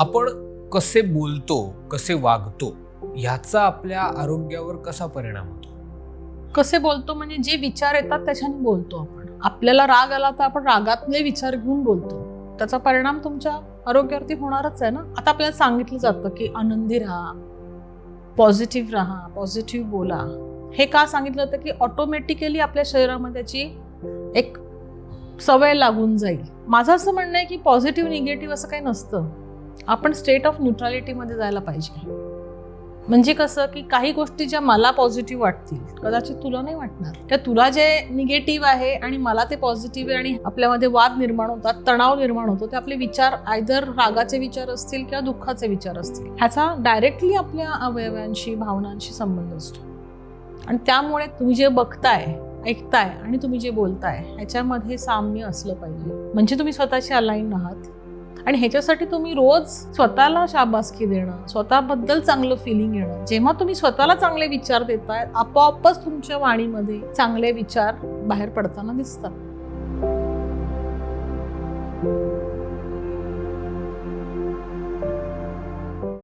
आपण कसे बोलतो कसे वागतो ह्याचा आपल्या आरोग्यावर कसा परिणाम होतो? कसे बोलतो म्हणजे जे विचार येतात त्याच्याने बोलतो आपण. आपल्याला राग आला तर आपण रागातले विचार घेऊन बोलतो. त्याचा परिणाम तुमच्या आरोग्यावरती होणारच आहे ना? आता आपल्याला सांगितलं जातं की आनंदी राहा पॉझिटिव्ह राहा पॉझिटिव्ह बोला. हे का सांगितलं जातं की ऑटोमॅटिकली आपल्या शरीरामध्ये त्याची एक सवय लागून जाईल. माझं असं म्हणणं आहे की पॉझिटिव्ह निगेटिव्ह असं काही नसतं. आपण स्टेट ऑफ न्यूट्रॅलिटीमध्ये जायला पाहिजे. म्हणजे कसं की काही गोष्टी ज्या मला पॉझिटिव्ह वाटतील कदाचित तुला नाही वाटणार. त्या तुला जे निगेटिव्ह आहे आणि मला ते पॉझिटिव्ह आहे आणि आपल्यामध्ये वाद निर्माण होतात तणाव निर्माण होतो ते आपले विचार आयदर रागाचे विचार असतील किंवा दुःखाचे विचार असतील ह्याचा डायरेक्टली आपल्या अवयवांशी भावनांशी संबंध असतो. आणि त्यामुळे तुम्ही जे बघताय ऐकताय आणि तुम्ही जे बोलताय ह्याच्यामध्ये साम्य असलं पाहिजे. म्हणजे तुम्ही स्वतःशी अलाईन आहात. आणि ह्याच्यासाठी तुम्ही रोज स्वतःला शाबासकी देणं स्वतःबद्दल चांगलं फिलिंग येणं. जेव्हा तुम्ही स्वतःला चांगले विचार देताय आपोआपच तुमच्या वाणीमध्ये चांगले विचार बाहेर पडताना दिसतात.